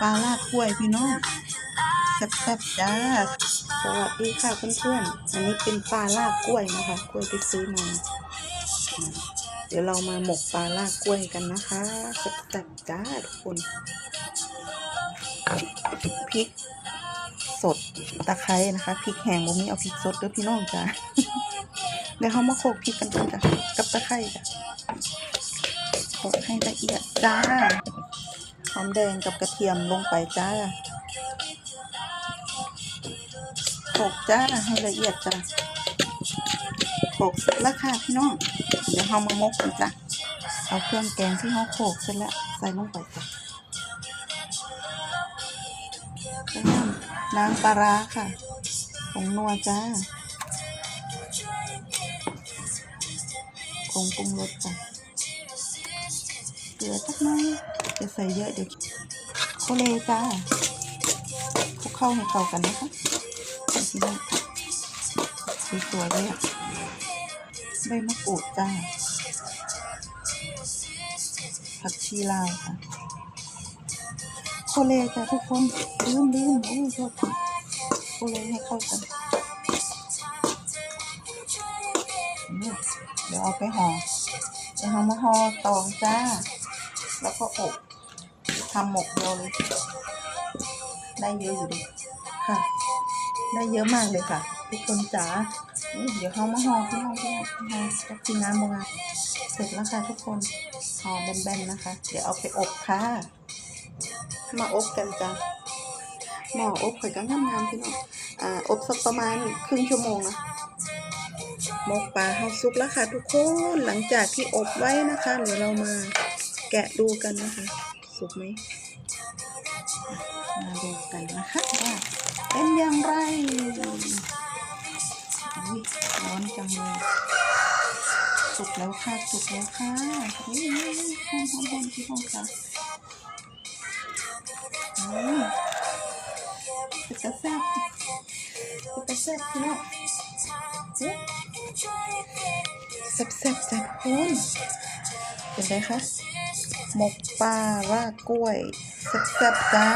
ปลาลากกล้วยพี่น้องแซ่บๆจ้าสวัสดีค่ะเพื่อนๆอันนี้เป็นปลาลากกล้วยนะคะ กล้วยไปซื้อมาเดี๋ยวเรามาหมกปลาลากกล้วยกันนะคะแซ่บๆจ้าทุกคนพริกสดตะไคร้นะคะพริกแห้งบ่มีเอาพริกสดด้อพี่น้องจ้าเดี๋ยวเขามาโขกพริกกันก่อนจ้ะกับตะไคร้จ้ะโขกให้ละเอียดจ้า หอมแดงกับกระเทียมลงไปจ้าโขกจ้าให้ละเอียดจ้าโขกเสร็จแล้วค่ะพี่น้อง เดี๋ยวเรามามกกันจ้ะเอาเครื่องแกงที่เราโขกเสร็จแล้วใส่ลงไปจ้ะแล้วน้ำน้ำปลาร้าค่ะผงนัวจ้าผงปรุงรสจ้ะเกลือสักหน่อย จะใส่เยอะเดี๋ยวโคเลจ้าคลุกเข้าให้เข้ากันนะคะใส่ที่นั่สวยๆเลยอะใบมะกรูดจ้าผักชีลาวค่ะโคเลจ้าทุกคนลืมลืมโอ้ยโทษโคเลให้เข้ากันเดี๋ยวเอาไปห่อเดี๋ยวเอมาห่อตองจ้า แล้วก็อบ ทำหมกเดียวเลยได้เยอะอยู่ดิค่ะ ได้เยอะมากเลยค่ะ ทุกคนจ๋าเดี๋ยวเขามาห่อพี่น้องพี่น้องห่อจะกินน้ำโบราณเสร็จแล้วค่ะทุกคนห่อแบนๆนะคะ เดี๋ยวเอาไปอบค่ะ มาอบกันจ้ะหม้ออบข่อยกังทำงานพี่น้องอ่าอบสักประมาณครึ่งชั่วโมงนะหมกปลาเฮาซุปแล้วค่ะ ทุกคนหลังจากที่อบไว้นะคะเดี๋ยวเรามาแกะดูกันนะคะ สุกไหมมาดูกันนะคะว่าเป็นอย่างไรอุ๊ยร้อนจังเลยสุกแล้วค่ะสุกแล้วค่ะอุ้ยหอมหอมหอมที่ห้องค่ะอืมเป็นตาแซ่บเป็นตาแซ่บพี่น้องเอ๊ะแซ่บแซ่บๆจ้ะทุกคนเป็นไงคะ หมกปลารากกล้วยแซ่บๆจ้า